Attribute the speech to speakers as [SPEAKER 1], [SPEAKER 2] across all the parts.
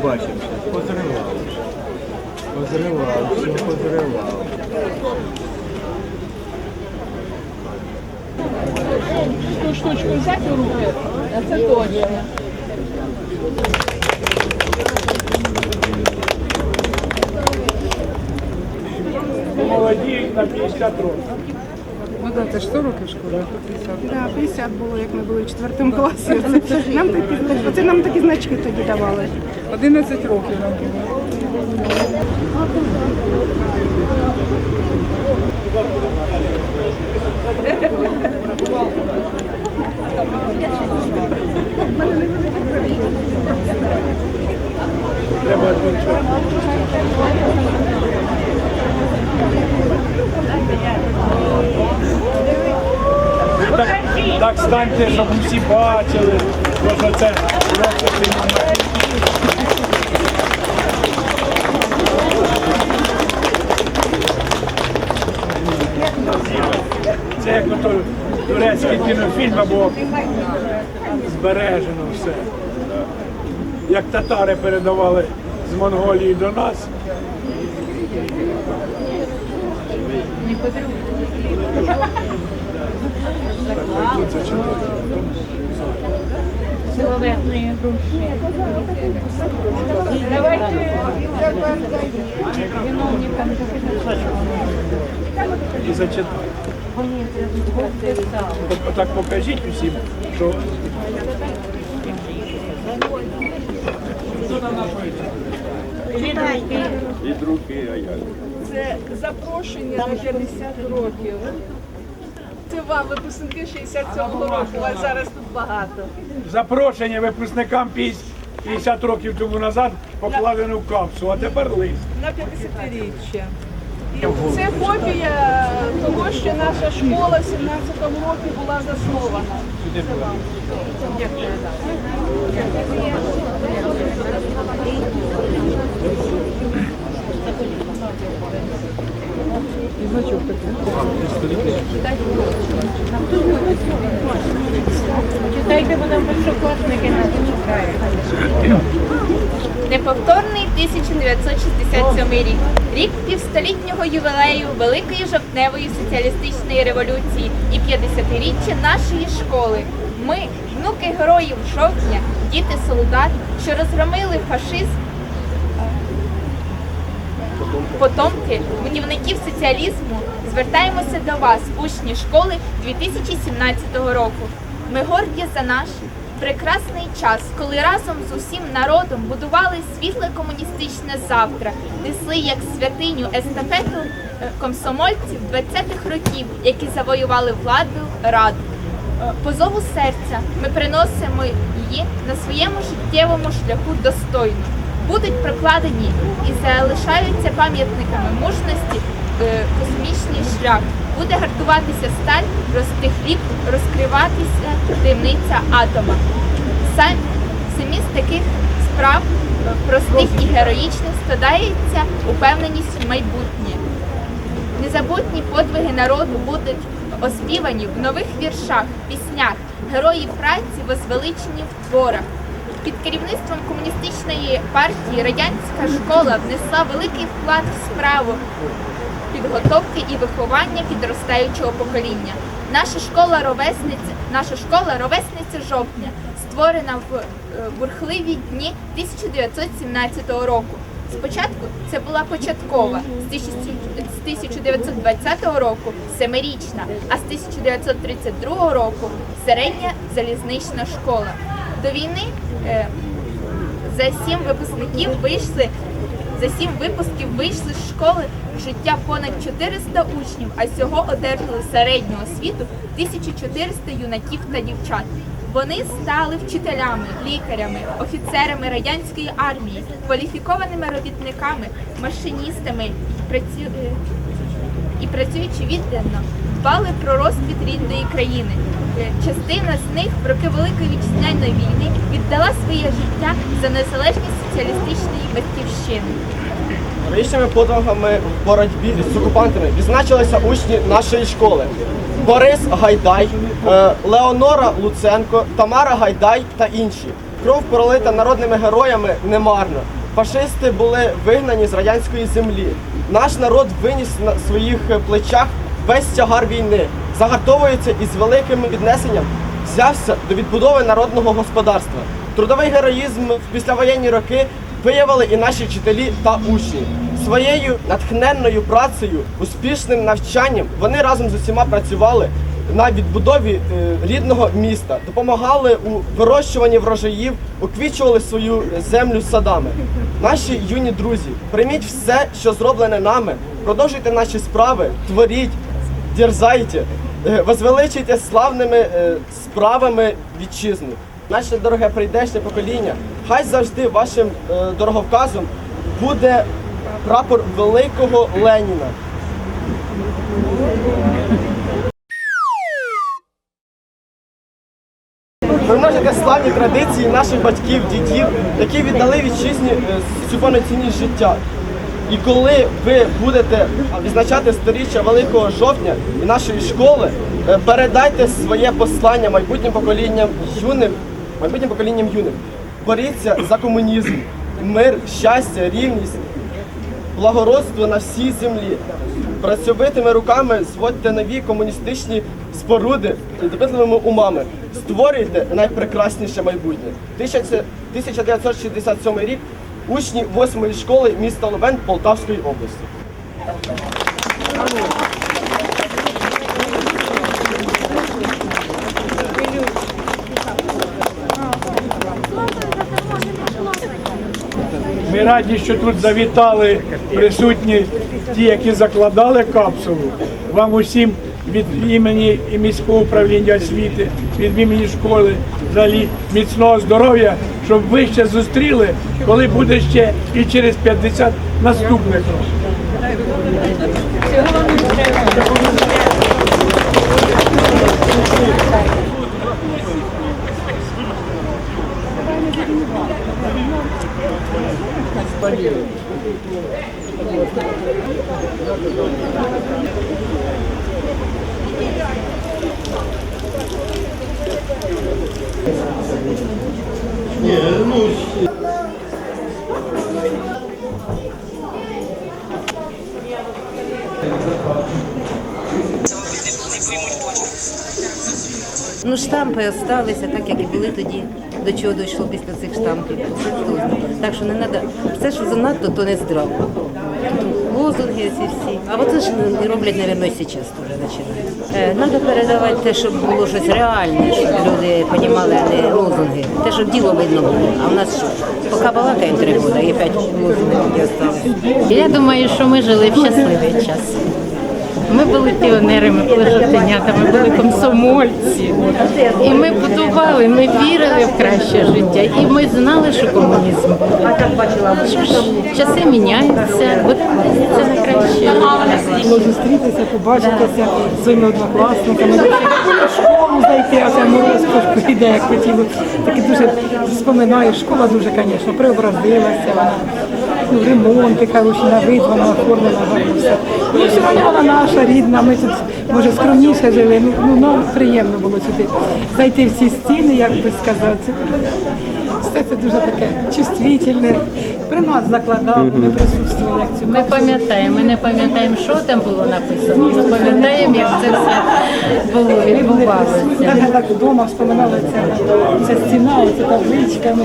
[SPEAKER 1] побачимося. Позривав. Позривав, все позривав. Ту штучку взяти у руки, а це точно.
[SPEAKER 2] Молоді на 50 років.
[SPEAKER 3] Ну так, це ж 100 років школи, а тут 50.
[SPEAKER 4] Да, 50 було, як ми були в 4 класі. Це нам такі, оце нам такі значки тоді давали.
[SPEAKER 3] 11 років нам було.
[SPEAKER 2] Так, так станьте, щоб усі бачили. Ось оце. Ось. Це як ото турецький кінофільм або збережено все. Як татари передавали з Монголії до нас. Так,
[SPEAKER 1] Давайте виновникам
[SPEAKER 2] І зачитати. Отак покажіть усім, що
[SPEAKER 5] Це запрошення на 50 років. Це вам, випускники 67-го року, вас зараз тут багато.
[SPEAKER 2] запрошення випускникам 50 50 років тому назад покладено в капсу, а тепер лист.
[SPEAKER 5] На 50-річчя. І це копія того, що наша школа в 17-му році була заснована. Це вам. Дякую.
[SPEAKER 3] І значок такий.
[SPEAKER 1] Читайте, бо нам першокласники нас чекають.
[SPEAKER 6] Неповторний 1967 рік. Рік півстолітнього ювілею Великої жовтневої соціалістичної революції і 50-річчя нашої школи. Ми, внуки героїв жовтня, діти солдат, що розгромили фашизм, потомки будівників соціалізму, звертаємося до вас, учні школи 2017 року. Ми горді за наш прекрасний час, коли разом з усім народом будували світле комуністичне завтра, несли як святиню естафету е, комсомольців 20-х років, які завоювали владу раду. Е, По зову серця ми приносимо її на своєму життєвому шляху достойно. Будуть прокладені і залишаються пам'ятниками мужності е, космічний шлях. Буде гартуватися сталь, рости хліб, розкриватися таємниця атома. Сам, самі з таких справ е, простих і героїчних складається упевненість в майбутнє. Незабутні подвиги народу будуть оспівані в нових віршах, піснях, герої праці возвеличені в творах. Під керівництвом комуністичної партії радянська школа внесла великий вклад в справу підготовки і виховання підростаючого покоління. Наша школа ровесниця, наша школа ровесниця жовтня, створена в е, бурхливі дні 1917 року. Спочатку це була початкова з 1000 з 1920 року семирічна, а з 1932 року середня залізнична школа. До війни е, за сім випускників вийшли за сім випусків вийшли з школи в життя понад 400 учнів, а всього одержали середню освіту 1400 юнаків та дівчат. Вони стали вчителями, лікарями, офіцерами радянської армії, кваліфікованими робітниками, машиністами працю... і працюючи віддано, дбали про розквіт рідної країни. Е, Частина з них в роки Великої вітчизняної війни віддала своє життя за незалежність соціалістичної батьківщини.
[SPEAKER 7] Героїчними подвигами в боротьбі з окупантами відзначилися учні нашої школи. Борис Гайдай, е, Леонора Луценко, Тамара Гайдай та інші. Кров пролита народними героями немарно. Фашисти були вигнані з радянської землі. Наш народ виніс на своїх плечах весь тягар війни, загартовується із великим піднесенням взявся до відбудови народного господарства. Трудовий героїзм в післявоєнні роки виявили і наші вчителі та учні. Своєю натхненною працею, успішним навчанням вони разом з усіма працювали на відбудові е, рідного міста, допомагали у вирощуванні врожаїв, уквічували свою землю садами. Наші юні друзі, прийміть все, що зроблене нами, продовжуйте наші справи, творіть, дерзайте, е, возвеличуйте славними е, справами вітчизну. Наше дороге прийдешнє покоління, хай завжди вашим дороговказом буде прапор великого Леніна. Примножити славні традиції наших батьків, дідів, які віддали вітчизні е, цю повноцінність життя. І коли ви будете відзначати сторіччя Великого жовтня і нашої школи, е, передайте своє послання майбутнім поколінням юних, майбутнім поколінням юних. Боріться за комунізм, мир, щастя, рівність, благородство на всій землі. Працьовитими руками зводьте нові комуністичні споруди і допитливими умами. Створюйте найпрекрасніше майбутнє. 1967 рік учні 8 школи міста Лубен Полтавської області.
[SPEAKER 2] Ми раді, що тут завітали присутні ті, які закладали капсулу. Вам усім від імені і міського управління освіти, від імені школи, взагалі міцного здоров'я, щоб ви ще зустріли, коли буде ще і через 50 наступних.
[SPEAKER 8] Ну, штампи залишилися так, як і були тоді, до чого дійшло після цих штампів. Так що не треба. Все, що занадто, то не здраво. Лозунги ці всі. А от це ж роблять, мабуть, зараз вже починають. Треба передавати те, щоб було щось реальне, щоб люди розуміли, а не лозунги. Те, щоб діло видно було. А в нас що? Поки балакаємо три роки, і п'ять лозунгів залишилось.
[SPEAKER 1] Я думаю, що ми жили в щасливий час. Ми були піонерами, були жовтенятами, були комсомольці. І ми будували, ми вірили в краще життя. І ми знали, що комунізм. буде. Часи міняються, от на краще.
[SPEAKER 3] Було зустрітися, побачитися з своїми однокласниками. Школу зайти, а там мороз пошку йде, як хотіло. Таке дуже споминаю, школа дуже, звісно, преобразилася. Ну, ремонти, хороші, на вид, вона оформлена гарно все. Ну, все одно вона наша, рідна, ми тут, може, скромніше жили, ну, ну нам приємно було сюди зайти в ці стіни, як би сказати. Все це дуже таке чувствительне. При нас закладали, ми присутствували, як цю
[SPEAKER 1] Ми пам'ятаємо, ми не пам'ятаємо, що там було написано. Ми пам'ятаємо, як це все було, відбувалося.
[SPEAKER 3] Навіть так вдома вспоминали це, ця стіна, оця табличка. Ми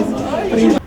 [SPEAKER 3] приїжджали.